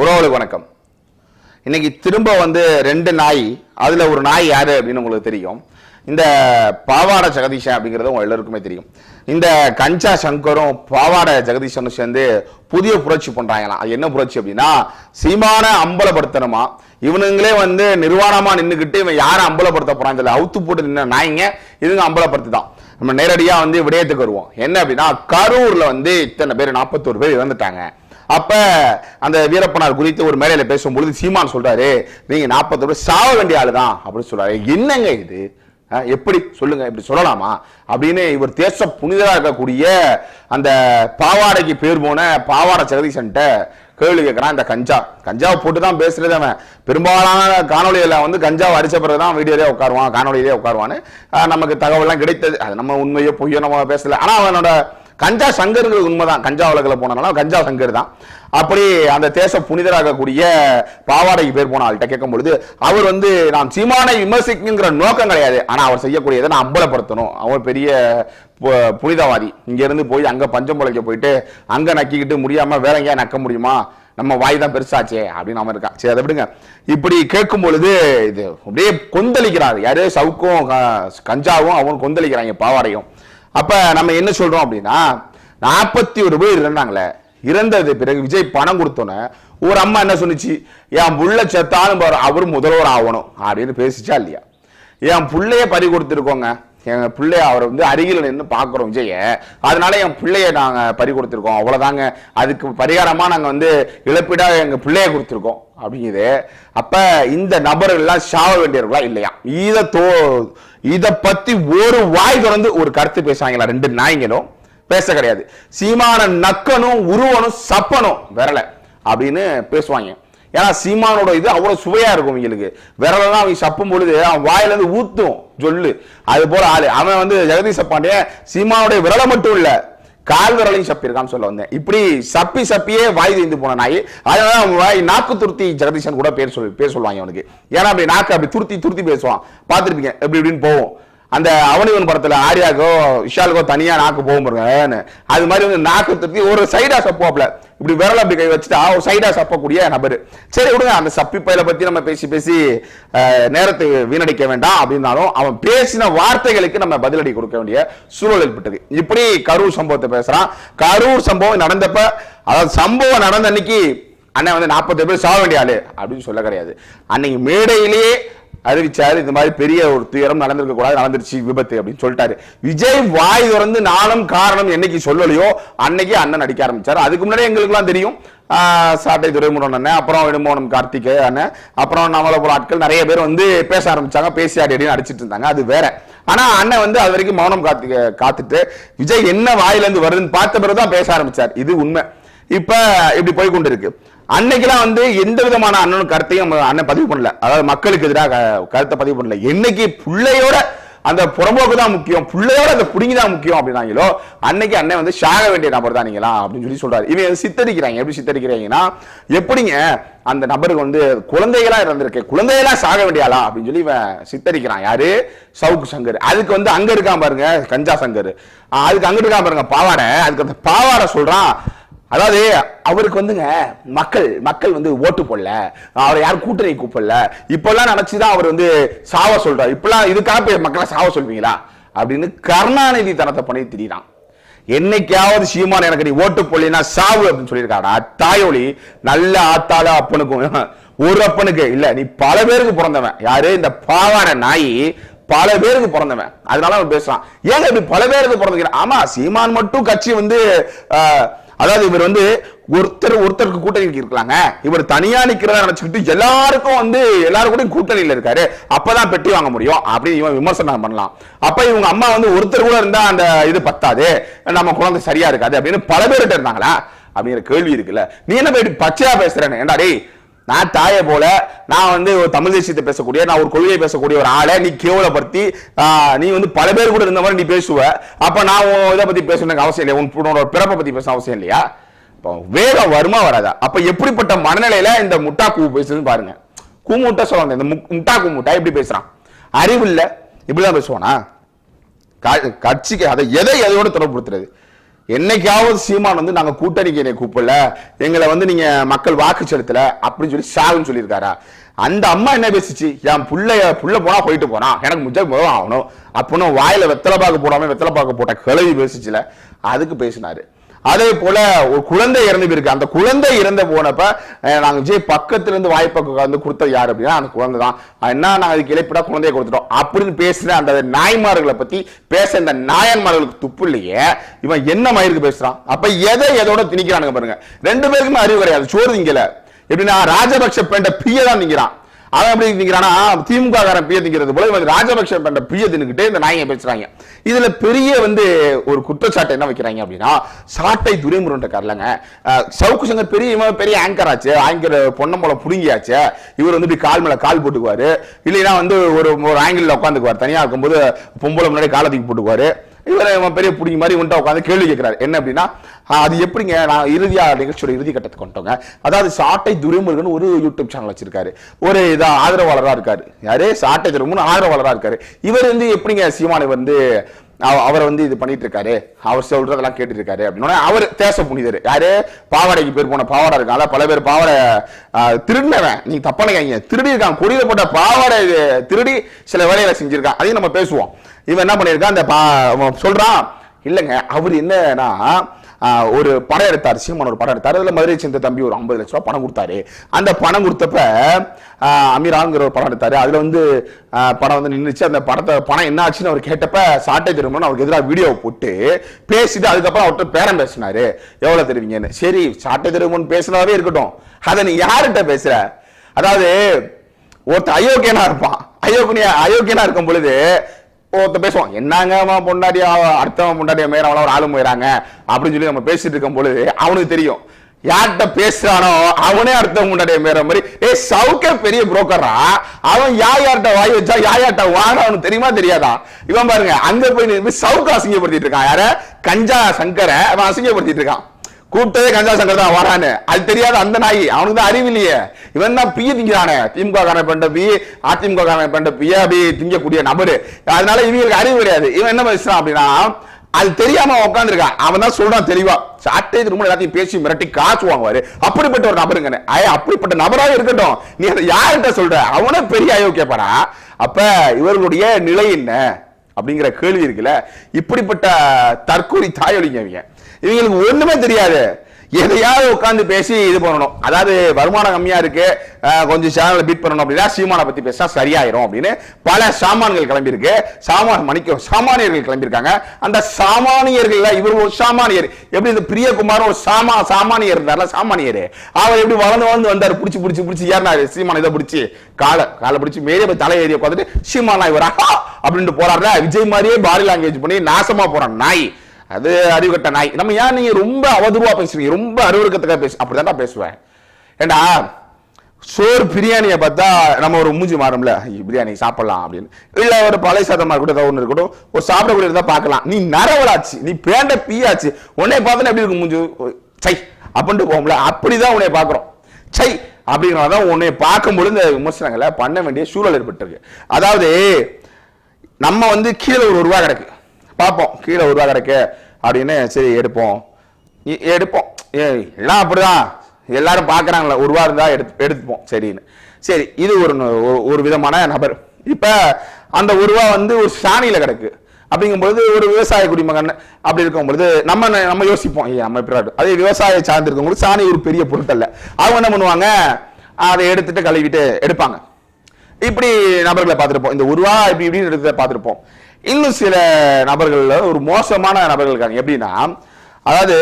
உறவுகளுக்கு வணக்கம். இன்னைக்கு திரும்ப வந்து ரெண்டு நாய் அதுல ஒரு நாய் யாரு அப்படின்னு உங்களுக்கு தெரியும். இந்த பாவாடை ஜெகதீஷன் அப்படிங்கிறது உங்க எல்லாருக்குமே தெரியும். இந்த கஞ்சா சங்கரும் பாவாடை ஜெகதீஷனும் சேர்ந்து புதிய புரட்சி பண்றாங்களாம். அது என்ன புரட்சி அப்படின்னா சீமான அம்பலப்படுத்தணுமா? இவனுங்களே வந்து நிர்வாணமா நின்னுக்கிட்டு இவன் யாரை அம்பலப்படுத்த போறான் இதுல அவுத்து போட்டு நின்ன நாய்ங்க இதுங்க அம்பலப்படுத்தி தான் நம்ம நேரடியா வந்து விடயத்துக்கு வருவோம். என்ன அப்படின்னா கரூர்ல வந்து இத்தனை பேர் நாற்பத்தோரு பேர் இறந்துட்டாங்க. அப்ப அந்த வீரப்பனார் குறித்து ஒரு மேடையில பேசும்பொழுது சீமான் சொல்றாரு நீங்க நாற்பத்தோரு சாவ வேண்டிய ஆளு தான் அப்படின்னு சொல்றாரு. என்னங்க இது? எப்படி? சொல்லுங்க இப்படி சொல்லலாமா? அப்படின்னு இவர் தேச புனிதராக இருக்கக்கூடிய அந்த பாவாடைக்கு பேர் போன பாவாடை ஜெகதீசன்ட்ட கேள்வி கேட்குறான் இந்த கஞ்சா. கஞ்சாவை போட்டு தான் பேசுறது அவன். பெரும்பாலான காணொலியில் வந்து கஞ்சாவை அடிச்ச பிறகு தான் வீடியோலே உட்காருவான் காணொலியிலே உட்காருவான்னு நமக்கு தகவல்லாம் கிடைத்தது. அது நம்ம உண்மையோ பொய்யோ நம்ம பேசல. ஆனால் அவனோட கஞ்சா சங்கருங்கிறது உண்மைதான். கஞ்சா உலகில் போனதுனால கஞ்சா சங்கர் தான். அப்படி அந்த தேச புனிதராகக்கூடிய பாவாடைக்கு பேர் போன ஆள்கிட்ட கேட்கும் பொழுது அவர் வந்து நாம் சீமானை விமர்சிக்குங்கிற நோக்கம் கிடையாது. ஆனால் அவர் செய்யக்கூடியதை நான் அம்பலப்படுத்தணும். அவர் பெரிய பு- புனிதவாதி. இங்கேருந்து போய் அங்கே பஞ்சம் பிழைக்க போயிட்டு அங்கே நக்கிக்கிட்டு முடியாமல் வேற எங்கேயா நக்க முடியுமா? நம்ம வாய் தான் பெருசாச்சே அப்படின்னு அவன் இருக்கான். சரி அதை விடுங்க. இப்படி கேட்கும் பொழுது இது அப்படியே கொந்தளிக்கிறார். யாரே சவுக்கும் க- கஞ்சாவும் அவன் கொந்தளிக்கிறாங்க பாவாடையும். அப்ப நம்ம என்ன சொல்றோம் அப்படின்னா நாற்பத்தி ஒரு பேர் இறந்தாங்களே இறந்தது பிறகு விஜய் பணம் கொடுத்தோன்னே ஒரு அம்மா என்ன சொன்னிச்சு என் புள்ள செத்தாலும் பாரு அவர் முதல்வர் ஆகணும் அப்படின்னு பேசிச்சா இல்லையா? என் பிள்ளைய பறி கொடுத்துருக்கோங்க. எங்க பிள்ளைய அவர் வந்து அருகில் நின்று பார்க்குறோம் விஜய. அதனால என் பிள்ளைய நாங்க பறி கொடுத்துருக்கோம் அவ்வளவுதாங்க. அதுக்கு பரிகாரமா நாங்க வந்து இழப்பீடா எங்க பிள்ளைய கொடுத்துருக்கோம். அப்படிங்குது. அப்ப இந்த நபர்கள்லாம் எல்லாம் சாவ வேண்டியவர்களா இல்லையா? இதை தோ இதை பத்தி ஒரு வாய் தொடர்ந்து ஒரு கருத்து பேசுவாங்களா ரெண்டு நாய்ங்களும். பேச கிடையாது. சீமான நக்கனும் உருவனும் சப்பனும் விரல அப்படின்னு பேசுவாங்க. ஏன்னா சீமானோட இது அவ்வளவு சுவையா இருக்கும் இவங்களுக்கு. விரலாம் அவங்க சப்பும் பொழுது அவன் வாயில இருந்து ஊத்தும் சொல்லு அது போல ஆளு. அவன் வந்து ஜெகதீஷ பாண்டியன் சீமானுடைய விரலை மட்டும் இல்லை கால் விரலையும் சப்பியிருக்கான்னு சொல்ல வந்தேன். இப்படி சப்பி சப்பியே வாய் தீந்து போன நாய் அதனால நாக்கு துருத்தி ஜெகதீஷன் கூட பேர் சொல்லி பேர் சொல்லுவாங்க அவனுக்கு. ஏன்னா அப்படி நாக்கு அப்படி துருத்தி துருத்தி பேசுவான் பார்த்துருப்பீங்க எப்படி இப்படின்னு போவோம் அந்த அவனிவன் படத்துல ஆர்யாக்கோ விஷாலுக்கோ தனியா நாக்கு போகும் பாருங்க அது மாதிரி வந்து நாக்கு திருத்தி ஒரு சைடா சப்புவாப்ல. இப்படி விரல் அப்படி கை வச்சுட்டா ஒரு சைடா சப்பக்கூடிய நபர். சரி விடுங்க அந்த சப்பி பயில பத்தி நம்ம பேசி பேசி நேரத்தை வீணடிக்க வேண்டாம் அப்படின்னாலும் அவன் பேசின வார்த்தைகளுக்கு நம்ம பதிலடி கொடுக்க வேண்டிய சூழல் ஏற்பட்டது இப்படி கரூர் சம்பவத்தை பேசுறான். கரூர் சம்பவம் நடந்தப்ப அதாவது சம்பவம் நடந்த அன்னைக்கு அண்ணன் வந்து நாற்பது பேர் சாக வேண்டிய ஆளு அப்படின்னு சொல்ல கிடையாது. அன்னைக்கு மேடையிலேயே அறிவிச்சாரு இந்த மாதிரி பெரிய ஒரு துயரம் நடந்திருக்க கூடாது நடந்துருச்சு விபத்து அப்படின்னு சொல்லிட்டாரு. விஜய் வாய் திறந்து நானும் காரணம் என்னைக்கு சொல்லலையோ அன்னைக்கு அண்ணன் நடிக்க ஆரம்பிச்சாரு. அதுக்கு முன்னாடி எங்களுக்குலாம் தெரியும். சாட்டை துரைமுருகன் அண்ணன் அப்புறம் இடுமோனம் கார்த்திகே அண்ணன் அப்புறம் நம்மளை போல ஆட்கள் நிறைய பேர் வந்து பேச ஆரம்பிச்சாங்க பேசி அடி அப்படின்னு அடிச்சிட்டு இருந்தாங்க அது வேற. ஆனா அண்ணன் வந்து அது வரைக்கும் மௌனம் காத்து காத்துட்டு விஜய் என்ன வாயிலிருந்து வருதுன்னு பார்த்த பிறகுதான் பேச ஆரம்பிச்சார். இது உண்மை. இப்ப இப்படி போய் கொண்டு இருக்கு அன்னைக்கெல்லாம் வந்து எந்த விதமான அண்ணன் கருத்தையும் அண்ணன் பதிவு பண்ணல. அதாவது மக்களுக்கு எதிராக க- கருத்தை பதிவு பண்ணல. என்னைக்கு பிள்ளையோட அந்த புறம்போக்கு தான் முக்கியம் பிள்ளையோட அந்த புடுங்கி தான் முக்கியம் அப்படின்னாங்களோ அன்னைக்கு அண்ணன் வந்து சாக வேண்டிய நபர் தான் நீங்களா அப்படின்னு சொல்லி சொல்றாரு. இவன் சித்தரிக்கிறாங்க? எப்படி சித்தரிக்கிறாங்கன்னா எப்படிங்க அந்த நபருக்கு வந்து குழந்தைகளா இருந்திருக்கு. குழந்தைகளா சாக வேண்டியாளா அப்படின்னு சொல்லி இவன் சித்தரிக்கிறான். யாரு? சவுக்கு சங்கர். அதுக்கு வந்து அங்க இருக்கான் பாருங்க கஞ்சா சங்கர். அதுக்கு அங்க இருக்கான் பாருங்க பாவாடை. அதுக்கு அந்த பாவாடை சொல்றான். அதாவது அவருக்கு வந்துங்க மக்கள் மக்கள் வந்து ஓட்டு போடல. அவரை யாரும் கூட்டணி கூப்பிடல. இப்பெல்லாம் நினைச்சுதான் அவர் வந்து சாவ சொல்றாரு. இப்பெல்லாம் இதுக்காக மக்களை சாவ சொல்வீங்களா? அப்படின்னு கருணாநிதி தனத்தை பண்ணி திரியிறான் என்னைக்காவது சீமான் எனக்கு நீ ஓட்டு போடலினா சாவு அப்படின்னு சொல்லியிருக்காடா தாயோலி நல்ல ஆத்தால அப்பனுக்கும் ஒரு அப்பனுக்கு இல்ல நீ பல பேருக்கு பிறந்தவன். யாரு? இந்த பாவான நாய் பல பேருக்கு பிறந்தவன். அதனால அவன் பேசுறான். ஏங்க இப்படி பல பேருக்கு பிறந்துக்கிறேன் ஆமா சீமான் மட்டும் கட்சி வந்து ஆஹ், அதாவது இவர் வந்து ஒருத்தர் ஒருத்தருக்கு கூட்டணி இருக்கலாங்க இவர் தனியா நிக்கிறதா நினைச்சுக்கிட்டு எல்லாருக்கும் வந்து எல்லாரும் கூட கூட்டணியில இருக்காரு. அப்பதான் பெட்டி வாங்க முடியும் அப்படின்னு இவன் விமர்சனம் பண்ணலாம். அப்ப இவங்க அம்மா வந்து ஒருத்தர் கூட இருந்தா அந்த இது பத்தாது. நம்ம குழந்தை சரியா இருக்காது அப்படின்னு பல பேர்கிட்ட இருந்தாங்களா? அப்படிங்கிற கேள்வி இருக்குல்ல. நீ என்ன போயிட்டு பச்சையா பேசுறேன்னு? ஏன்டா டேய் நான் தாயை போல நான் வந்து ஒரு தமிழ் தேசியத்தை பேசக்கூடிய நான் ஒரு கொள்கையை பேசக்கூடிய ஒரு ஆளை நீ கேவலப்படுத்தி ஆஹ், நீ வந்து பல பேர் கூட இருந்த மாதிரி நீ பேசுவ. அப்ப நான் இதை பத்தி பேசணுக்கு அவசியம் இல்லையா? உன் உன்னோட பிறப்பை பத்தி பேச அவசியம் இல்லையா? இப்போ வேகம் வருமா வராதா? அப்ப எப்படிப்பட்ட மனநிலையில இந்த முட்டா கூ பேசுதுன்னு பாருங்க. கூமுட்டை சொல்லுவாங்க இந்த மு- முட்டா கூமுட்டா எப்படி பேசுறான்? அறிவு இல்ல இப்படிதான் பேசுவானா? கட்சிக்கு அதை எதை எதோட தொடர்புறுத்துறது என்னைக்காவது சீமான் வந்து நாங்க கூட்டணிக்கு என்னை கூப்பிடல எங்களை வந்து நீங்க மக்கள் வாக்கு செலுத்தல அப்படின்னு சொல்லி ஸ்டாலின் சொல்லியிருக்காரா? அந்த அம்மா என்ன பேசிச்சு? என் புள்ளைய புள்ள போனா போயிட்டு போறான் எனக்கு முஜா முதல் ஆகணும். அப்படின்னு வாயில வெத்தலை பாக்கு போடாம வெத்தலை பாக்கு போட்ட கிளவி பேசிச்சுல அதுக்கு பேசினாரு. அதே போல ஒரு குழந்தை இறந்து போயிருக்கு. அந்த குழந்தை இறந்து போனப்ப நாங்கள் நாங்க விஜய் பக்கத்துல இருந்து வாய்ப்பு வந்து கொடுத்தது யாரு அப்படின்னா அந்த குழந்தை தான் என்ன நாங்க அதுக்கு இழைப்பிடா குழந்தைய கொடுத்துட்டோம் அப்படின்னு பேசுற அந்த நாய்மார்களை பத்தி பேச இந்த நாயன்மார்களுக்கு துப்பு இல்லையே. இவன் என்ன மயிருக்கு பேசுறான்? அப்ப எதை எதோட திணிக்கிறானுங்க பாருங்க. ரெண்டு பேருக்குமே அறிவு கிடையாது. சோறு திங்கல. எப்படின்னா ராஜபக்ஷ பெண்ட பிய தான் திங்கிறான். அவன் எப்படி திங்கிறானா? திமுக காரன் பிய திங்கிறது போல இவன் ராஜபக்ஷ பெண்ட பிய தின்னுக்கிட்டு இந்த நாயங்க பேசுறாங்க. இதுல பெரிய வந்து ஒரு குற்றச்சாட்டை என்ன வைக்கிறாங்க அப்படின்னா சாட்டை துரைமுருன்ற இருக்கார்லங்க சவுக்கு சங்கர் பெரிய இவன் பெரிய ஆங்கர் ஆச்சு ஆங்கர் பொன்னம்பலம் புடுங்கியாச்சு. இவர் வந்து இப்படி கால் மேல கால் போட்டுக்குவாரு. இல்லைன்னா வந்து ஒரு ஒரு ஆங்கிள் உட்காந்துக்குவார். தனியா இருக்கும்போது பொம்பளை முன்னாடி காலத்துக்கு போட்டுக்குவாரு. இவரை இவன் பெரிய பிடிங்க மாதிரி உண்டா உட்காந்து கேள்வி கேட்கிறாரு. என்ன அப்படின்னா அது எப்படிங்க? நான் இறுதியா நிகழ்ச்சியோட இறுதி கட்டத்துக்கு வந்துட்டோங்க. அதாவது சாட்டை துரைமுருகன் ஒரு யூடியூப் சேனல் வச்சிருக்காரு. ஒரு இதா ஆதரவாளரா இருக்காரு. யாரு? சாட்டை துரைமுருகன் ஆதரவாளரா இருக்காரு. இவர் வந்து எப்படிங்க சீமானை வந்து அவரை வந்து இது பண்ணிட்டு இருக்காரு அவர் சொல்றதெல்லாம் கேட்டுட்டு இருக்காரு அப்படின்னா அவர் தேச புனிதர் யாரு? பாவாடைக்கு பேர் போன பாவாடை இருக்காங்க பல பேர் பாவாடை திருடினவன். நீங்க தப்பா திருடி இருக்கான். கொடியில போட்ட பாவாடை திருடி சில வேலைகளை செஞ்சிருக்கான். அதையும் நம்ம பேசுவோம். இவன் என்ன பண்ணியிருக்கான்? அந்த பா சொல்றான் இல்லைங்க அவர் என்னன்னா ஒரு படம் எடுத்தார் சீமான் ஒரு படம் எடுத்தார். அதில் மதுரை சேர்ந்த தம்பி ஒரு ஐம்பது லட்ச ரூபா பணம் கொடுத்தாரு. அந்த பணம் கொடுத்தப்ப அமீராங்கிற ஒரு படம் எடுத்தார். அதில் வந்து படம் வந்து நின்றுச்சு அந்த படத்தை பணம் என்ன ஆச்சுன்னு அவர் கேட்டப்ப சாட்டை திரும்பணும் அவருக்கு எதிராக வீடியோ போட்டு பேசிட்டு அதுக்கப்புறம் அவர்கிட்ட பேரம் பேசினாரு. எவ்வளோ தெரிவிங்கன்னு. சரி சாட்டை திரும்பணும் பேசினாவே இருக்கட்டும். அதை நீ யார்கிட்ட பேசுற? அதாவது ஒருத்தன் அயோக்கியனா இருப்பான். அயோக்கிய அயோக்கியனா இருக்கும் பொழுது ஒருத்த பேசுவான். என்னங்கம்மா பொண்டாட்டியா? அடுத்தவன் பொண்டாட்டியா மேல ஒரு ஆளும் போயிறாங்க. அப்படின்னு சொல்லி நம்ம பேசிட்டு இருக்கும் பொழுது அவனுக்கு தெரியும். யார்கிட்ட பேசுறானோ அவனே அடுத்தவன் முன்னாடியே மேற மாதிரி. ஏ சவுக்கே பெரிய புரோக்கரா அவன் யா யார்கிட்ட வாய் வச்சா யா யார்கிட்ட வாங்க அவனுக்கு தெரியுமா தெரியாதா? இவன் பாருங்க அங்க போய் சவுக்க அசிங்கப்படுத்திட்டு இருக்கான். யார? கஞ்சா சங்கரை அவன் அசிங்கப்படுத்திட்டு இருக்கான். கூப்பிட்டதே கஞ்சா சங்கர் தான் வரானு அது தெரியாத அந்த நாய். அவனுக்கு தான் அறிவு இல்லையே. இவன் தான் பிய திங்கிறானே. திமுக காரன் பண்ண பி அதிமுக காரன் பண்ண பிய அப்படி திங்கக்கூடிய நபரு. அதனால இவங்களுக்கு அறிவு கிடையாது. இவன் என்ன பேசுறான் அப்படின்னா அது தெரியாம உட்காந்துருக்கான் அவன் தான் சொல்றான் தெளிவா. சாட்டை ரொம்ப எல்லாத்தையும் பேசி மிரட்டி காசு வாங்குவாரு. அப்படிப்பட்ட ஒரு நபருங்க ஐய அப்படிப்பட்ட நபராக இருக்கட்டும். நீ அதை யார்கிட்ட சொல்ற? அவனே பெரிய அயோக்கியப்படா அப்ப இவர்களுடைய நிலை என்ன? அப்படிங்கிற கேள்வி இருக்குல்ல. இப்படிப்பட்ட தற்கொலை தாயொலிங்க அவங்க இவங்களுக்கு ஒண்ணுமே தெரியாது. எதையாவது உட்காந்து பேசி இது பண்ணணும். அதாவது வருமானம் கம்மியா இருக்கு கொஞ்சம் சேனலை பீட் பண்ணணும் அப்படின்னா சீமானை பத்தி பேசினா சரியாயிரும் அப்படின்னு பல சாமான்கள் கிளம்பியிருக்கு. சாமான் மணிக்க சாமானியர்கள் கிளம்பியிருக்காங்க. அந்த சாமானியர்கள் இவர் ஒரு சாமானியர். எப்படி இந்த பிரியகுமார் ஒரு சாமா சாமானியர் இருந்தார்ல சாமானியர். அவர் எப்படி வளர்ந்து வளர்ந்து வந்தார் பிடிச்சி பிடிச்சி பிடிச்சி ஏறினாரு. சீமான இதை பிடிச்சி காலை காலை பிடிச்சி மேலே போய் தலை ஏறி உட்காந்துட்டு சீமானா இவர் அப்படின்ட்டு போறாருல. விஜய் மாதிரியே பாடி லாங்குவேஜ் பண்ணி நாசமா போறான் நாய். அது அறிவுகட்ட நாய். நம்ம ஏன் நீங்க ரொம்ப அவதூறுவா பேசுறீங்க? ரொம்ப அறிவுறுக்கத்துக்காக பேசு அப்படிதான் பேசுவேன். ஏண்டா சோறு பிரியாணியை பார்த்தா நம்ம ஒரு மூஞ்சி மாறும்ல? பிரியாணி சாப்பிடலாம் அப்படின்னு. இல்லை ஒரு பழைய சாதமாக இருக்கட்டும் ஏதாவது ஒன்று இருக்கட்டும் ஒரு சாப்பிடக்கூடிய இருந்தால் பார்க்கலாம். நீ நரவலாச்சு. நீ பேண்ட பீயாச்சு உன்னை பார்த்தா எப்படி இருக்கும் மூஞ்சி? சை அப்படின்ட்டு போகும்ல அப்படிதான் உன்னை பார்க்குறோம். சை அப்படிங்கிறத உன்னை பார்க்கும்பொழுது இந்த விமர்சனங்களை பண்ண வேண்டிய சூழல் ஏற்பட்டிருக்கு. அதாவது நம்ம வந்து கீழே ஒரு ரூபா கிடக்கு. பார்ப்போம். கீழே ஒரு ரூபா கிடக்கு அப்படின்னு சரி எடுப்போம். எ- எடுப்போம். ஏய் எல்லாம் அப்படிதான். எல்லாரும் பார்க்குறாங்களே ஒரு ரூபா எடுத்து எடுத்துப்போம். சரின்னு. சரி இது ஒரு ஒரு- விதமான நபர். இப்போ அந்த ஒரு ரூபா வந்து ஒரு சாணியில கிடக்கு. அப்படிங்கும்பொழுது ஒரு விவசாய குடிமகன் அப்படி இருக்கும்பொழுது நம்ம நம்ம யோசிப்போம். ஐயா நம்ம எப்படி அதே விவசாய சார்ந்து சாணி ஒரு பெரிய பொருட்டல்ல. அவங்க என்ன பண்ணுவாங்க? அதை எடுத்துட்டு கழுவிட்டு எடுப்பாங்க. இப்படி நபர்களை பார்த்துருப்போம் இந்த உருவா இப்படி இப்படின்னு எடுத்து பார்த்துருப்போம் இன்னும் சில நபர்கள் ஒரு மோசமான நபர்கள் இருக்காங்க. எப்படின்னா அதாவது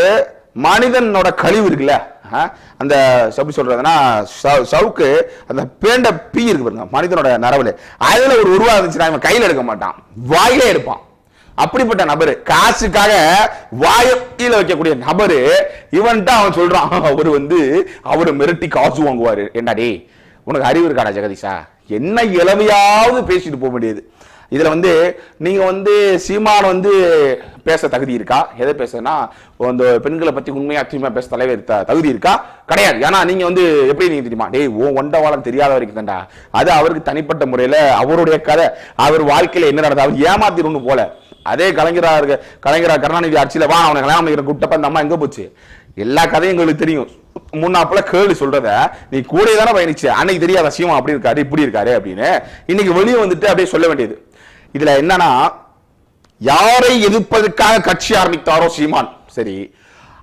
மனிதனோட கழிவு இருக்குல்ல அந்த எப்படி சொல்றதுன்னா சவுக்கு அந்த பேண்ட பீ இருக்கு பாருங்க மனிதனோட நரவுல. அதுல ஒரு உருவா இருந்துச்சுன்னா இவன் கையில எடுக்க மாட்டான் வாயிலே எடுப்பான். அப்படிப்பட்ட நபரு காசுக்காக வாயில வைக்கக்கூடிய நபரு இவன்ட்டு அவன் சொல்றான் அவர் வந்து அவர் மிரட்டி காசு வாங்குவாரு. என்னடி உனக்கு அறிவு இருக்காடா ஜெகதீஷா? என்ன இளமையாவது பேசிட்டு போக முடியாது இதில் வந்து நீங்கள் வந்து சீமான் வந்து பேச தகுதி இருக்கா? எதை பேசுனா அந்த பெண்களை பற்றி உண்மையாக தூய்மையாக பேச தலைவர் தகுதி இருக்கா? கிடையாது. ஏன்னா நீங்கள் வந்து எப்படி நீங்கள் தெரியுமா? டேய் ஓ ஒண்டவாளம் தெரியாத வரைக்கும் தண்டா அது அவருக்கு தனிப்பட்ட முறையில் அவருடைய கதை. அவர் வாழ்க்கையில் என்ன நடந்தது? அவர் ஏமாத்திடணும் போல. அதே கலைஞராக இருக்க கலைஞராக கருணாநிதி ஆட்சியில் வா அவனை கல்யாணம் பண்ணிக்கிற கூட்டப்ப அந்த அம்மா எங்கே போச்சு? எல்லா கதையும் எங்களுக்கு தெரியும். முன்னாப்புல கேள்வி சொல்றத நீ கூட தானே பயணிச்சு? அன்னைக்கு தெரியாத சீமா அப்படி இருக்காரு இப்படி இருக்காரு அப்படின்னு. இன்னைக்கு வெளியே வந்துட்டு அப்படியே சொல்ல வேண்டியது. இதுல என்னன்னா யாரை எதிர்ப்பதற்காக கட்சி ஆரம்பித்தாரோ சீமான்? சரி.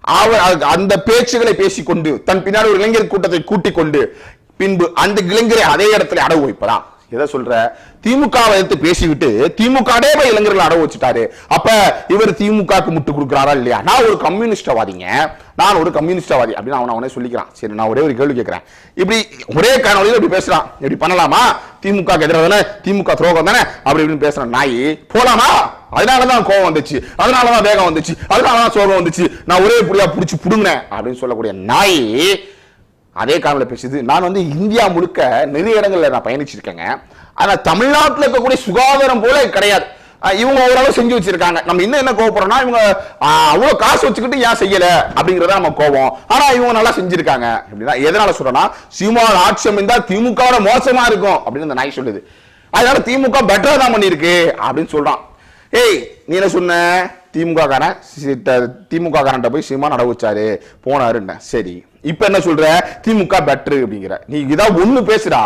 அவர் அது- அந்த பேச்சுகளை பேசிக்கொண்டு தன் பின்னாடி ஒரு இளைஞர் கூட்டத்தை கூட்டிக் கொண்டு பின்பு அந்த இளைஞரை அதே இடத்துல அடவு வைப்பதா? எதை சொல்ற? திமுக எடுத்து பேசிவிட்டு திமுக போய் இளைஞர்களை அடவு வச்சுட்டாரு. அப்ப இவர் திமுகக்கு முட்டு கொடுக்குறாரா இல்லையா? நான் ஒரு கம்யூனிஸ்டவாதிங்க. நான் ஒரு கம்யூனிஸ்டவாதி அப்படின்னு அவன் அவனே சொல்லிக்கிறான். சரி நான் ஒரே ஒரு கேள்வி கேட்கிறேன். இப்படி ஒரே காணொலியில் இப்படி பேசுறான். இப்படி பண்ணலாமா? திமுக எதிராக தானே? திமுக துரோகம் தானே? அப்படி இப்படின்னு பேசுற நாய். போலாமா? அதனாலதான் கோவம் வந்துச்சு. அதனாலதான் வேகம் வந்துச்சு. அதனாலதான் சோகம் வந்துச்சு. நான் ஒரே புடியா புடிச்சு புடுங்கினேன் அப்படின்னு சொல்லக்கூடிய நாய் அதே காணொலியில் பேசுது நான் வந்து இந்தியா முழுக்க நிறைய இடங்களில் நான் பயணிச்சிருக்கேங்க. ஆனால் தமிழ்நாட்டில் இருக்கக்கூடிய சுகாதாரம் போல கிடையாது. இவங்க ஓரளவு செஞ்சு வச்சிருக்காங்க. நம்ம இன்னும் என்ன கோவப்படுறோம்னா இவங்க அவ்வளோ காசு வச்சுக்கிட்டு ஏன் செய்யல? அப்படிங்கிறத நம்ம கோவம். ஆனா இவங்க நல்லா செஞ்சிருக்காங்க. அப்படின்னா எதனால சொல்றேன்னா சீமான் ஆட்சி அமைந்தா திமுக மோசமா இருக்கும் அப்படின்னு அந்த நாய் சொல்லுது. அதனால திமுக பெட்டரா தான் பண்ணிருக்கு அப்படின்னு சொல்றான். ஏய் நீ என்ன சொன்ன? திமுக காரன் திமுக காரன்ட்ட போய் சீமான் அடவு வச்சாரு. போனாருன்ன சரி. இப்போ என்ன சொல்ற? திமுக பெட்ரு அப்படிங்கிற. நீ இதான் ஒன்று பேசுடா.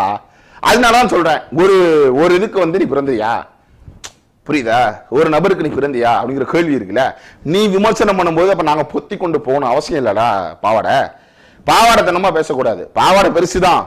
அதனால தான் சொல்கிறேன் ஒரு ஒரு இதுக்கு வந்து நீ பிறந்தியா? புரியுதா? ஒரு நபருக்கு நீ பிறந்தியா? அப்படிங்கிற கேள்வி இருக்குல்ல. நீ விமர்சனம் பண்ணும்போது அப்போ நாங்கள் பொத்தி கொண்டு போகணும் அவசியம் இல்லைடா பாவாடை. பாவாடை தனமா பேசக்கூடாது. பாவாடை பெருசு தான்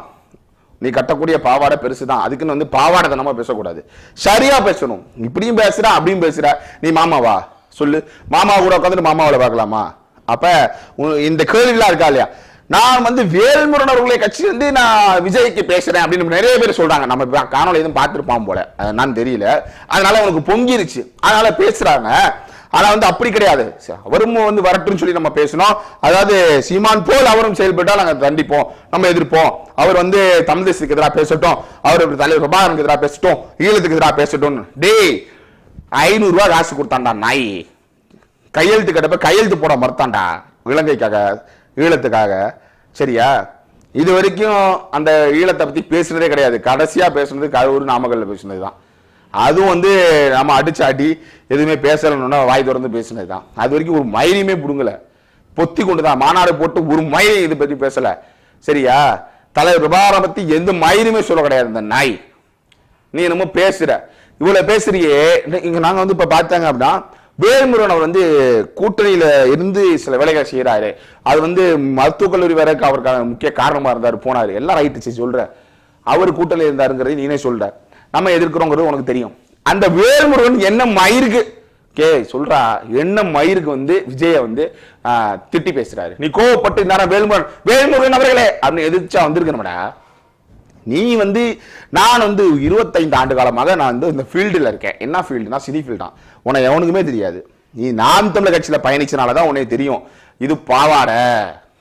நீ கட்டக்கூடிய பாவாடை பெருசு தான் அதுக்குன்னு வந்து பாவாடை தனமா பேசக்கூடாது. சரியாக பேசணும். இப்படியும் பேசுற அப்படியும் பேசுற நீ மாமாவா? சொல்லு. மாமா கூட உட்காந்துட்டு மாமாவோட பார்க்கலாமா? அப்ப உ- இந்த கேள்விலாம் இருக்கா இல்லையா? நான் வந்து வேல்முருகன் அவர்களை கட்சி வந்து நான் விஜய்க்கு பேசுறேன் அப்படின்னு நிறைய பேர் சொல்றாங்க. நம்ம காணொலி காணொளி எதுவும் பார்த்துருப்பான் போல. நான் தெரியல. அதனால உனக்கு பொங்கிருச்சு. அதனால பேசுறாங்க. ஆனா வந்து அப்படி கிடையாது. அவரும் வந்து வரட்டும்னு சொல்லி நம்ம பேசணும் அதாவது சீமான் போல் அவரும் செயல்பட்டால் நாங்கள் தண்டிப்போம். நம்ம எதிர்ப்போம். அவர் வந்து தமிழ் தேசத்துக்கு எதிராக பேசட்டும். அவர் தலைவர் பிரபாகரனுக்கு எதிராக பேசட்டும். ஈழத்துக்கு எதிராக பேசட்டும் டேய் ஐநூறு காசு கொடுத்தான்டா நாய். கையெழுத்து கிடப்ப கையெழுத்து போட மறுத்தான்டா. இலங்கைக்காக ஈழத்துக்காக. சரியா? இது வரைக்கும் அந்த ஈழத்தை பத்தி பேசுனதே கிடையாது. கடைசியா பேசுனது கரூர் நாமக்கல்ல பேசுனது தான் அதுவும் வந்து நம்ம அடிச்சாட்டி அடி எதுவுமே பேசலன்னா வாய் திறந்து பேசுனது தான் அது வரைக்கும் ஒரு மயிலையுமே பிடுங்கலை. பொத்தி கொண்டு தான் மாநாடு போட்டு ஒரு மயிலை இதை பத்தி பேசல. சரியா? தலைவர் விவகாரம் பத்தி எந்த மயிலுமே சொல்ல கிடையாது. இந்த நாய். நீ என்னமோ பேசுற. இவ்வளவு பேசுறியே. இங்க நாங்க வந்து இப்ப பார்த்தாங்க அப்படின்னா வேல்முருகன் அவர் வந்து கூட்டணியில இருந்து சில வேலைகளை செய்யறாரு அது வந்து மருத்துவக் கல்லூரி வேற அவருக்கான முக்கிய காரணமா இருந்தாரு போனாரு. எல்லாம் ரைட்டு சொல்ற. அவர் கூட்டணியில் இருந்தாருங்கிறது நீனே சொல்ற. நம்ம எதிர்க்கிறோங்கிறது உனக்கு தெரியும். அந்த வேல்முருகன் என்ன மயிருக்கு? கே சொல்றா என்ன மயிருக்கு வந்து விஜய வந்து திட்டி பேசுறாரு. நீ கோவப்பட்டு நேரம் வேல்முருகன் வேல்முருகன் அவர்களே அப்படின்னு எதிர்ச்சா வந்திருக்கணும்டா. நீ வந்து நான் வந்து இருபத்தைந்து ஆண்டு காலமாக நான் வந்து இந்த ஃபீல்டில் இருக்கேன். என்ன ஃபீல்டுனா சினி ஃபீல்டு. தான் எவனுக்குமே தெரியாது. நீ நாம் தமிழர் கட்சியில் பயணிச்சனால தான் உனக்கு தெரியும். இது பாவாடை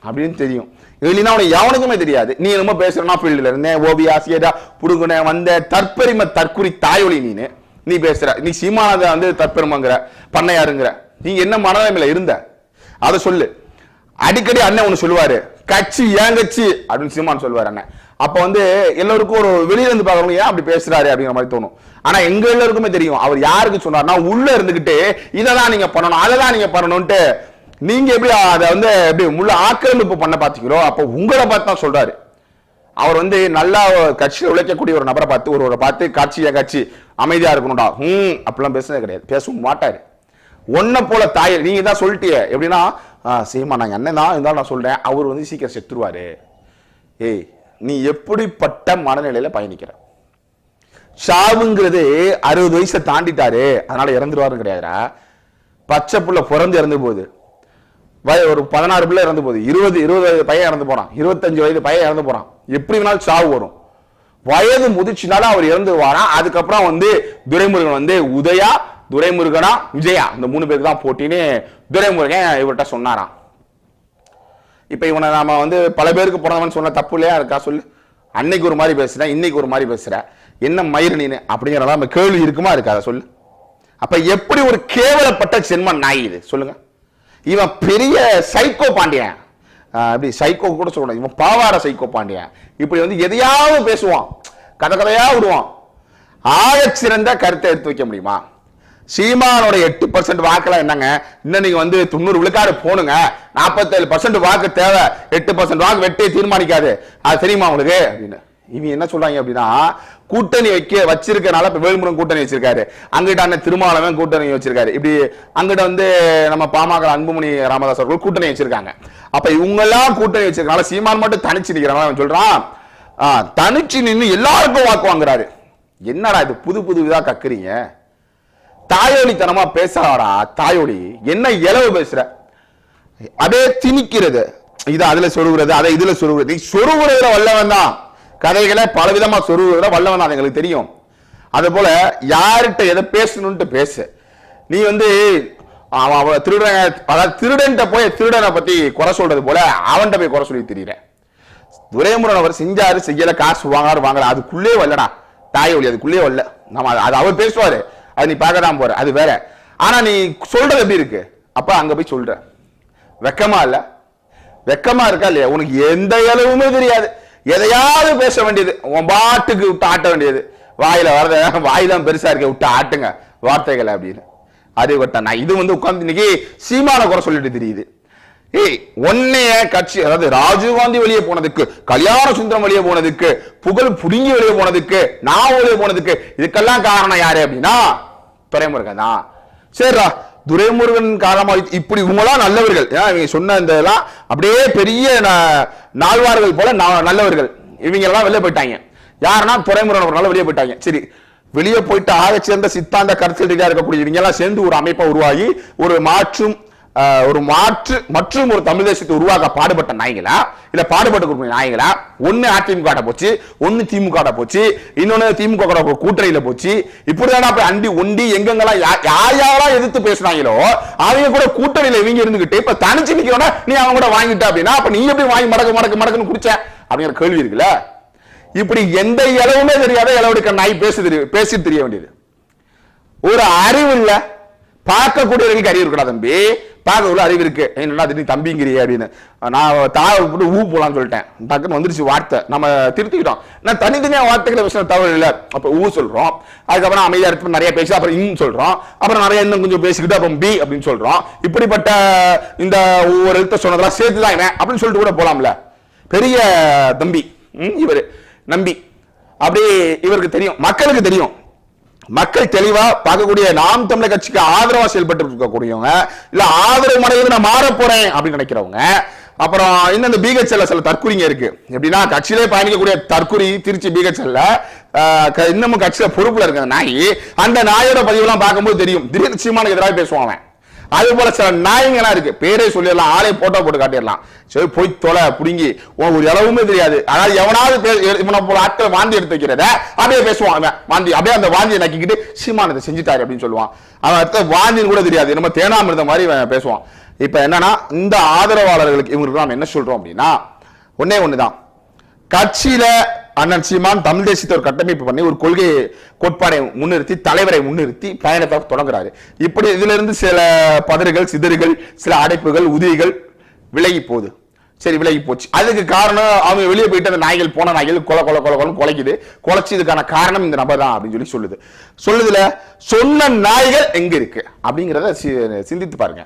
அப்படின்னு தெரியும். இல்லைன்னா உனக்கு எவனுக்குமே தெரியாது. நீ என்னமோ பேசுறனா ஃபீல்டில் இருந்தேன். ஓவியா ஆசிரியரா புடுங்குன வந்த தற்பெருமை தற்குறி தாயொலி நீனு. நீ பேசுற. நீ சீமானதை வந்து தற்பெருமைங்கிற பண்ணையாருங்கிற. நீ என்ன மனநிலைமையில இருந்த? அதை சொல்லு. அடிக்கடி அண்ணன் ஒன்று சொல்லுவாரு. கட்சி ஏன் கட்சி? அப்படின்னு சீமான் சொல்லுவாரு அண்ணன். அப்ப வந்து எல்லோருக்கும் ஒரு வெளியில இருந்து பார்க்கறவங்க ஏன் அப்படி பேசுறாரு? அப்படிங்கிற மாதிரி தோணும். ஆனா எங்க எல்லாருக்குமே தெரியும். அவர் யாருக்கு சொன்னார்னா உள்ள இருந்துகிட்டு இததான் நீங்க பண்ணணும் அதை தான் நீங்க பண்ணணும்ட்டு நீங்க எப்படி அதை வந்து எப்படி முள்ள ஆக்கிரமிப்பு பண்ண பாத்தீங்களோ அப்ப உங்களை பார்த்து தான் சொல்றாரு. அவர் வந்து நல்லா கட்சியில் உழைக்கக்கூடிய ஒரு நபரை பார்த்து ஒருவரை பார்த்து காட்சியா காட்சி அமைதியா இருக்கணும்டா. ஹம் அப்படிலாம் பேசுனது கிடையாது. பேசவும் மாட்டாரு. ஒன்ன போல தாய் நீங்க தான் சொல்லிட்டீங்க எப்படின்னா சீமா நாங்க அண்ணன் தான் இருந்தாலும் நான் சொல்றேன். அவர் வந்து சீக்கிரம் செத்துருவாரு. ஏய் நீ எப்படிப்பட்ட மனநிலையில பயணிக்கிற? சாவுங்கிறது அறுபது வயசை தாண்டிட்டாரு. அதனால இறந்துருவாரு கிடையாதுரா பச்சை புள்ள பிறந்து இறந்து போகுது. வய ஒரு பதினாறு பிள்ளை இறந்து போகுது. இருபது இருபது வயது பையன் இறந்து போறான். இருபத்தஞ்சு வயது பையன் இறந்து போறான். எப்படி வேணாலும் சாவு வரும். வயது முதிச்சுனாலும் அவர் இறந்து வாரான். அதுக்கப்புறம் வந்து துரைமுருகன் வந்து உதயா துரைமுருகனா விஜயா. இந்த மூணு பேருக்கு தான் போட்டின்னு துரைமுருகன் இவர்கிட்ட சொன்னாராம். இப்போ இவனை நாம வந்து பல பேருக்கு பிறந்தவன் சொன்ன தப்பு இல்லையா? இருக்கா? சொல்லு. அன்னைக்கு ஒரு மாதிரி பேசுற இன்னைக்கு ஒரு மாதிரி பேசுற என்ன மயிர் நீனு? அப்படிங்கிறதா நம்ம கேள்வி இருக்குமா? இருக்காத? சொல்லு. அப்ப எப்படி ஒரு கேவலப்பட்ட சென்ம நாய் இது? சொல்லுங்க. இவன் பெரிய சைக்கோ பாண்டியன். அப்படி சைக்கோ கூட சொல்லணும் இவன் பாவாட சைக்கோ பாண்டியன். இப்படி வந்து எதையாவது பேசுவான். கதை கதையா விடுவான். ஆகச் சிறந்த கருத்தை எடுத்து வைக்க முடியுமா? சீமானோட எட்டு பர்சன்ட் வாக்கெல்லாம் என்னங்க? இன்னும் நீங்க வந்து தொண்ணூறு விழுக்காடு போனுங்க நாற்பத்தேழு பர்சன்ட் வாக்கு தேவை. எட்டு பர்சன்ட் வாக்கு வெட்டி தீர்மானிக்காது. அது தெரியுமா உங்களுக்கு? அப்படின்னு. இவங்க என்ன சொல்றாங்க அப்படின்னா கூட்டணி வைக்க வச்சிருக்கனால இப்ப வேல்முருகன் கூட்டணி வச்சிருக்காரு. அங்கிட்ட அண்ணன் திருமாவளவன் கூட்டணி வச்சிருக்காரு. இப்படி அங்கிட்ட வந்து நம்ம பாமக அன்புமணி ராமதாஸ் அவர்கள் கூட்டணி வச்சிருக்காங்க. அப்ப இவங்க எல்லாம் கூட்டணி வச்சிருக்கனால சீமான் மட்டும் தனிச்சு நிக்கிறாங்க சொல்றான். தனிச்சு நின்று எல்லாருக்கும் வாக்கு வாங்குறாரு. என்னடா இது புது புது இதா கக்குறீங்க? தாயோலித்தனமா பேசாடா தாயோலி. என்ன இளவு பேசுற? அதே திணிக்கிறது. இது அதுல சொருகிறது அதை இதுல சொருகிறது. சொருகிறதுல வல்லவன் தான். கதைகளை பலவிதமா சொருகிறதுல வல்லவன் தான் எங்களுக்கு தெரியும். அது போல யார்கிட்ட எதை பேசணும்ட்டு பேசு. நீ வந்து அவன் அவன் திருடன் அதாவது திருடன்ட்ட போய் திருடனை பத்தி குறை சொல்றது போல அவன்கிட்ட போய் குறை சொல்லி தெரியுற. துரைமுருகன் அவர் செஞ்சாரு செய்யல காசு வாங்காரு வாங்கல. அதுக்குள்ளே வரலடா. தாய் ஒளி அதுக்குள்ளே வரல. நம்ம அது அவர் பேசுவாரு. அது நீ பார்க்க தான் போற. அது வேற. ஆனா நீ சொல்றது எப்படி இருக்கு? அப்ப அங்க போய் சொல்ற. வெக்கமா இல்ல? வெக்கமா இருக்கா இல்லையா? உனக்கு எந்த இளவுமே தெரியாது. எதையாவது பேச வேண்டியது. உன் பாட்டுக்கு விட்டு ஆட்ட வேண்டியது. வாயில வரத வாய் தான் பெருசா இருக்க விட்டு ஆட்டுங்க. வார்த்தைகளை அப்படின்னு. அறிவட்ட நான் இது வந்து உட்காந்து இன்னைக்கு சீமான குறை சொல்லிட்டு தெரியுது. ஒன்னைய கட்சி அதாவது ராஜீவ் காந்தி வெளியே போனதுக்கு கல்யாண சுந்தரம் வெளியே போனதுக்கு புகழ் புடுங்கி வெளியே போனதுக்கு நான் வெளியே போனதுக்கு இதுக்கெல்லாம் காரணம் யாரு அப்படின்னா துரைமுருகன் தான். சரிடா துரைமுருகன் காரணமா இப்படி இவங்களாம் நல்லவர்கள். ஏன்னா இவங்க சொன்ன இந்த எல்லாம் அப்படியே பெரிய நால்வார்கள் போல நல்லவர்கள். இவங்க எல்லாம் வெளியே போயிட்டாங்க. யாருன்னா துரைமுருகன் அவர்களால வெளியே போயிட்டாங்க. சரி வெளியே போயிட்டு ஆக சேர்ந்த சித்தாந்த கருத்து இருக்கக்கூடிய இவங்க எல்லாம் சேர்ந்து ஒரு அமைப்பை உருவாகி ஒரு மாற்றும் ஒரு மாற்று மற்றும் ஒரு தமிழ் தேசத்தை உருவாக்க பாடுபட்ட நாய்களா? இல்ல பாடுபட்ட நாய்களா? ஒண்ணு அதிமுக போச்சு ஒன்னு திமுக போச்சு இன்னொன்னு திமுக கூட கூட்டணியில போச்சு. இப்படிதான் போய் அண்டி ஒண்டி எங்கெங்கெல்லாம் யார் யாரெல்லாம் எதிர்த்து பேசுனாங்களோ அவங்க கூட கூட்டணியில இவங்க இருந்துகிட்டு இப்ப தனிச்சு நிக்கிறோட நீ அவங்க கூட வாங்கிட்ட அப்படின்னா அப்ப நீ எப்படி வாங்கி மடக்கு மடக்கு மடக்குன்னு குடிச்ச? அப்படிங்கிற கேள்வி இருக்குல்ல? இப்படி எந்த இளவுமே தெரியாத இளவெடுக்க நாய் பேசு தெரிய பேசி தெரிய வேண்டியது. ஒரு அறிவு இல்ல. பார்க்கக்கூடியவர்களுக்கு அறிவு இருக்கா தம்பி. பார்க்க உள்ள அறிவு இருக்கு. என்னடா திடீர் தம்பிங்கிறிய அப்படின்னு. நான் தாவை போட்டு ஊ போலான்னு சொல்லிட்டேன். டக்குன்னு வந்துருச்சு வார்த்தை. நம்ம திருத்திக்கிட்டோம். நான் தனித்தனியாக வார்த்தைகளை விஷயம் தவறு இல்லை. அப்போ ஊ சொல்கிறோம் அதுக்கப்புறம் அமைதியாக இருக்கு நிறைய பேசி அப்புறம் இன் சொல்கிறோம் அப்புறம் நிறைய இன்னும் கொஞ்சம் பேசிக்கிட்டு அப்புறம் பி அப்படின்னு சொல்கிறோம் இப்படிப்பட்ட இந்த ஒவ்வொரு எழுத்த சொன்னதெல்லாம் சேர்த்து தான் இவன் அப்படின்னு சொல்லிட்டு கூட போகலாம்ல பெரிய தம்பி. ம், நம்பி. அப்படியே இவருக்கு தெரியும். மக்களுக்கு தெரியும். மக்கள் தெளிவா பார்க்கக்கூடிய நாம் தமிழர் கட்சிக்கு ஆதரவா செயல்பட்டு இருக்கக்கூடியவங்க இல்ல ஆதரவு மடையில நான் மாற போறேன் அப்படின்னு நினைக்கிறவங்க அப்புறம் இன்னும் இந்த பிஹெச்எல்ல சில தற்குறிங்க இருக்கு. எப்படின்னா கட்சியிலே பயணிக்கக்கூடிய தற்குறி திருச்சி பிஹெச்எல்ல இன்னமும் கட்சியில பொறுப்புல இருக்க நாய் அந்த நாயோட பதிவெல்லாம் பார்க்கும்போது தெரியும். திடீர் சீமானுக்கு எதிராக பேசுவான் அது போல சில நாய்ங்கலாம் இருக்கு. பேரே சொல்லிடலாம் ஆளே போட்டோ போட்டு காட்டிடலாம். சரி போய் தொலை புடுங்கி. உனக்கு ஒரு அளவுமே தெரியாது. அதாவது எவனாவது இவனை போல ஆட்கள் வாந்தி எடுத்து வைக்கிறத அப்படியே பேசுவான் அவன். வாந்தி அப்படியே அந்த வாந்தியை நக்கிக்கிட்டு சீமானதை செஞ்சுட்டாரு அப்படின்னு சொல்லுவான். அவன் அடுத்த வாந்தின்னு கூட தெரியாது. நம்ம தேனாமிருந்த மாதிரி பேசுவான். இப்ப என்னன்னா இந்த ஆதரவாளர்களுக்கு இவங்களுக்கு நாம் என்ன சொல்றோம் அப்படின்னா ஒன்னே ஒண்ணுதான். கட்சியில அண்ணன் சீமான் தமிழ் தேசியத்தை ஒரு கட்டமைப்பு பண்ணி ஒரு கொள்கை கோட்பாடை முன்னிறுத்தி தலைவரை முன்னிறுத்தி பயணத்தை தொடங்குறாரு. இப்படி இதுல இருந்து சில பதறுகள் சிதறுகள் சில அடைப்புகள் உதவிகள் விலகி போகுது. சரி விலகி போச்சு. அதுக்கு காரணம் அவங்க வெளியே போயிட்டு அந்த நாய்கள் போன நாய்கள் கொலை கொலை கொலை கொலை குலைக்குது. குலைச்சதுக்கான காரணம் இந்த நபர் தான் அப்படின்னு சொல்லி சொல்லுது. சொல்லுதுல சொன்ன நாய்கள் எங்க இருக்கு? அப்படிங்கிறத சி- சிந்தித்து பாருங்க.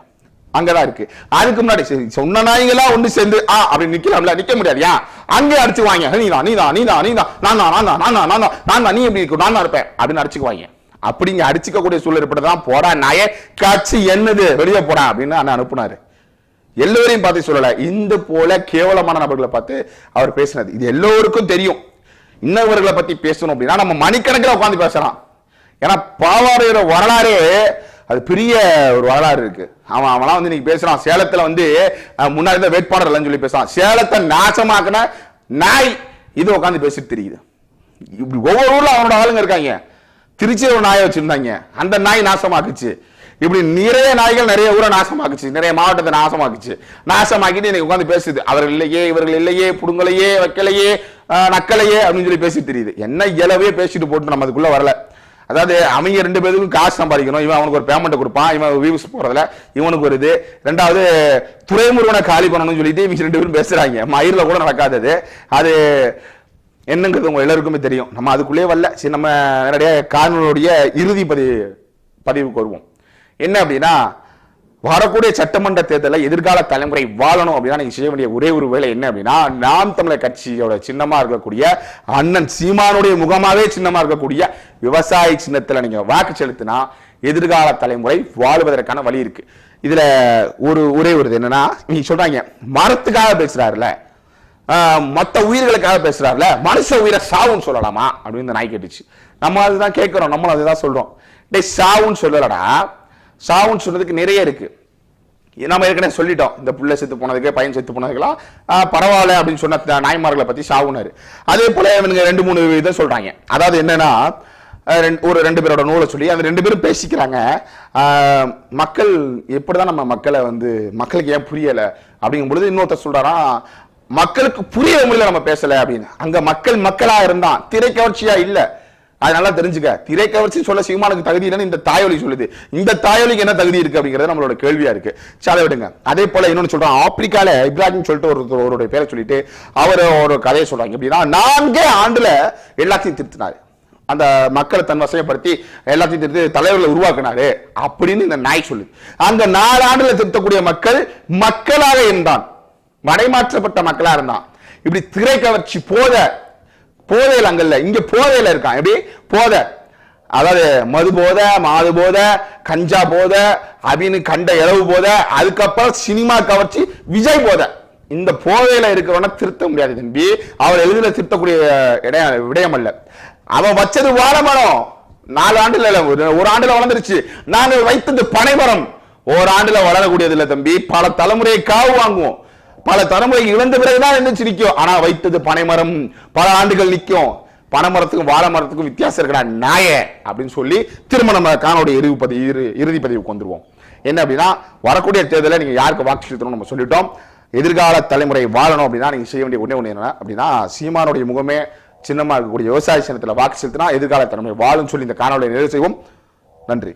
அங்கதான் இருக்கு. அதுக்கு முன்னாடி சொன்ன நாய்களா ஒண்ணு சேர்ந்து ஆ அப்படி நிக்கலாம்ல நிக்க முடியாதுயா? அங்கே அடிச்சுக்குவாங்க நீதான் நீதான் நீதான் நீதான் நான் தான் நான் தான் நான் தான் நான் தான் நான் தான் நீ எப்படி இருக்கும் நான் தான் இருப்பேன். அப்படின்னு அடிச்சுக்குவாங்க. அப்படிங்க அடிச்சுக்கக்கூடிய சூழல் ஏற்பட்டதான் போடா நாய கட்சி என்னது? வெளியே போடா அப்படின்னு அண்ணன் அனுப்புனாரு. எல்லோரையும் பார்த்து சொல்லல. இந்த போல கேவலமான நபர்களை பார்த்து அவர் பேசினது. இது எல்லோருக்கும் தெரியும். இன்னவர்களை பத்தி பேசணும் அப்படின்னா நம்ம மணிக்கணக்கில் உட்காந்து பேசலாம். ஏன்னா பாவாடையோட வரலாறே அது பெரிய ஒரு வரலாறு இருக்கு. அவன் அவனா வந்து இன்னைக்கு பேசுறான். சேலத்துல வந்து முன்னாடி தான் வேட்பாளர் இல்லைன்னு சொல்லி பேசுறான். சேலத்தை நாசமாக்குன நாய் இது உட்காந்து பேசிட்டு தெரியுது. இப்படி ஒவ்வொரு ஊர்ல அவனோட ஆளுங்க இருக்காங்க. திருச்சியில் ஒரு நாயை வச்சிருந்தாங்க. அந்த நாய் நாசமாக்குச்சு. இப்படி நிறைய நாய்கள் நிறைய ஊரை நாசமாக்குச்சு. நிறைய மாவட்டத்தை நாசமாக்குச்சு. நாசமாக்கிட்டு இன்னைக்கு உட்காந்து பேசுது. அவர்கள் இல்லையே இவர்கள் இல்லையே புடுங்கலையே வைக்கலையே நக்கலையே அப்படின்னு சொல்லி பேசிட்டு தெரியுது. என்ன இயலவே பேசிட்டு போட்டு நம்ம அதுக்குள்ள வரல. அதாவது அவங்க ரெண்டு பேருக்கும் காசு சம்பாதிக்கணும். இவன் அவனுக்கு ஒரு பேமெண்ட் கொடுப்பான். இவன் வியூஸ் போறதுல இவனுக்கு ஒரு இது. ரெண்டாவது துறைமுருகனை காலி பண்ணணும்னு சொல்லிட்டு இவங்க ரெண்டு பேரும் பேசுறாங்க. மயிரில் கூட நடக்காதது. அது என்னங்கிறது உங்க எல்லாருக்குமே தெரியும். நம்ம அதுக்குள்ளேயே வரல. சரி நம்ம நேரடியாக காணொலியுடைய இறுதி பதிவு பதிவுக்கு வருவோம். என்ன அப்படின்னா வரக்கூடிய சட்டமன்ற தேர்தலில் எதிர்கால தலைமுறை வாழணும் அப்படின்னா நீங்கள் செய்ய வேண்டிய ஒரே ஒரு வேலை என்ன அப்படின்னா நாம் தமிழர் கட்சியோட சின்னமாக இருக்கக்கூடிய அண்ணன் சீமானுடைய முகமாகவே சின்னமாக இருக்கக்கூடிய விவசாய சின்னத்தில் நீங்கள் வாக்கு செலுத்தினா எதிர்கால தலைமுறை வாழ்வதற்கான வழி இருக்கு. இதில் ஒரு ஒரே ஒரு இது என்னன்னா நீங்கள் சொல்றாங்க மரத்துக்காக பேசுறாருல மற்ற உயிர்களுக்காக பேசுறாருல மனுஷ உயிரை சாவுன்னு சொல்லலாமா அப்படின்னு இந்த நாய் கேட்டுச்சு. நம்ம அதுதான் கேட்குறோம் நம்மளும் அதுதான் சொல்றோம். டே சாவுன்னு சொல்லலடா. சாவுன்னு சொல்றதுக்கு நிறைய இருக்கு. நம்ம ஏற்கனவே சொல்லிட்டோம். இந்த புள்ள செத்து போனதுக்கு பையன் செத்து போனதுக்கெல்லாம் பரவாயில்ல அப்படின்னு சொன்ன நாய்மார்களை பத்தி சாவுனாரு. அதே போல இவனுங்க ரெண்டு மூணு இதை சொல்றாங்க. அதாவது என்னன்னா ரெண்டு- ஒரு ரெண்டு பேரோட நூலை சொல்லி அந்த ரெண்டு பேரும் பேசிக்கிறாங்க. மக்கள் எப்படிதான் நம்ம மக்களை வந்து மக்களுக்கு ஏன் புரியல? அப்படிங்கும் பொழுது இன்னொருத்தர் சொல்றாராம் மக்களுக்கு புரிய முடியல நம்ம பேசல அப்படின்னு. அங்க மக்கள் மக்களா இருந்தான் திரை கவர்ச்சியா அது நல்லா தெரிஞ்சுக்க. திரை கவர்ச்சி சொல்ல சிவமானுக்கு தகுதி இல்லைன்னு இந்த தாயொலி சொல்லுது. இந்த தாயொலிக்கு என்ன தகுதி இருக்கு அப்படிங்கிறது நம்மளோட கேள்வியா இருக்கு. சரி விடுங்க. அதே போல இன்னொன்று சொல்றான் ஆப்பிரிக்கால இப்ராஹிம் சொல்லிட்டு ஒரு ஒருவருடைய பேரை சொல்லிட்டு அவர் ஒரு கதையை சொல்றாங்க. எப்படின்னா நான்கே ஆண்டுல எல்லாத்தையும் திருத்தினாரு. அந்த மக்களை தன் வசையப்படுத்தி எல்லாத்தையும் திருத்தி தலைவர்களை உருவாக்குனாரு அப்படின்னு இந்த நாய் சொல்லுது. அந்த நாலு ஆண்டுல திருத்தக்கூடிய மக்கள் மக்களாக இருந்தான். மடைமாற்றப்பட்ட மக்களா இருந்தான். இப்படி திரை கவர்ச்சி போத போதையில் அங்கல்ல. இங்க போதையில இருக்கான். எப்படி? போதை. அதாவது மது போதை மாது போதை கஞ்சா போதை அப்படின்னு கண்ட இளவு போதை அதுக்கப்புறம் சினிமா கவர்ச்சி விஜய் போதை. இந்த போதையில இருக்கிறவன திருத்த முடியாது தம்பி. அவர் எளிதில் திருத்தக்கூடிய இடைய விடயம் அல்ல. அவன் வச்சது வாழமரம். நாலு ஆண்டுல இல்ல ஒரு ஒரு ஆண்டுல வளர்ந்துருச்சு. நாங்கள் வைத்தது பனைமரம். ஓராண்டுல வளரக்கூடியது இல்லை தம்பி. பல தலைமுறையை காவு வாங்குவோம். பல தலைமுறை இழந்த பிறகுதான் என்ன நிற்கும் ஆனா வைத்தது பனைமரம். பல ஆண்டுகள் நிற்கும். பனைமரத்துக்கும் வாழை மரத்துக்கும் வித்தியாசம் இருக்கடா நாய அப்படின்னு சொல்லி திரும்ப நம்ம காணோடைய இறுதி பதிவு இறு- இறுதி பதிவுக்கு வந்துருவோம். என்ன அப்படின்னா வரக்கூடிய தேர்தலில் நீங்க யாருக்கு வாக்கு செலுத்தணும் நம்ம சொல்லிட்டோம். எதிர்கால தலைமுறை வாழணும் அப்படின்னா நீங்க செய்ய வேண்டிய ஒண்ணே ஒண்ணு என்ன அப்படின்னா சீமானுடைய முகமே சின்னமா இருக்கக்கூடிய விவசாய சின்னத்தில் வாக்கு செலுத்தினா எதிர்கால தலைமுறை வாழும் சொல்லி இந்த காணொலியை நிறைவு செய்வோம். நன்றி.